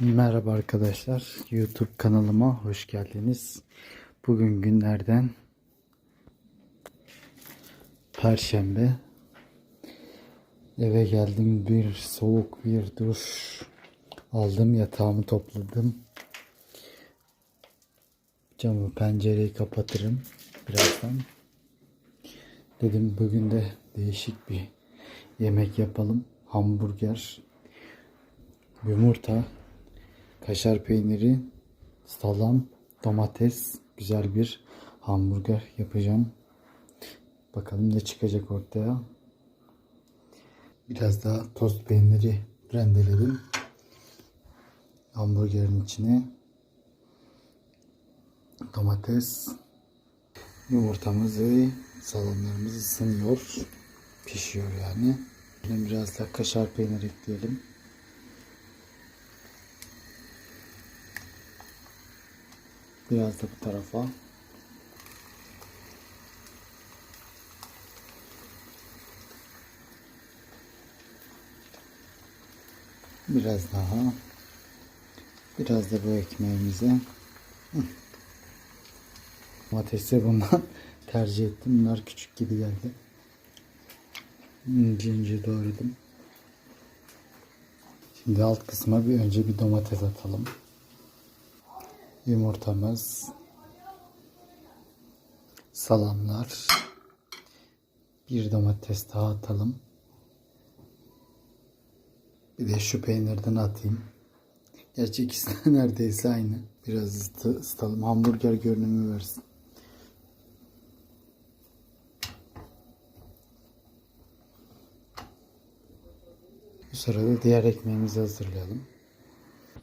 Merhaba arkadaşlar. YouTube kanalıma hoş geldiniz. Bugün günlerden Perşembe. Eve geldim. Bir soğuk bir duş aldım. Yatağımı topladım. Camı pencereyi kapatırım birazdan. Dedim bugün de değişik bir yemek yapalım. Hamburger, yumurta, kaşar peyniri, salam, domates, güzel bir hamburger yapacağım. Bakalım ne çıkacak ortaya. Biraz daha tost peyniri rendeledim. Hamburgerin içine domates, yumurtamız ve salamlarımız ısınıyor. Pişiyor yani. Biraz da kaşar peynir ekleyelim. Biraz da bu tarafa. Biraz daha. Biraz da bu ekmeğimize. Domatesi bundan tercih ettim. Bunlar küçük gibi geldi. İnce ince doğradım. Şimdi alt kısma bir önce bir domates atalım. Yumurtamız. Salamlar. Bir domates daha atalım. Bir de şu peynirden atayım. Gerçi ikisi de neredeyse aynı. Biraz ısı- ısıtalım. Hamburger görünümü versin. Bu sırada diğer ekmeğimizi hazırlayalım.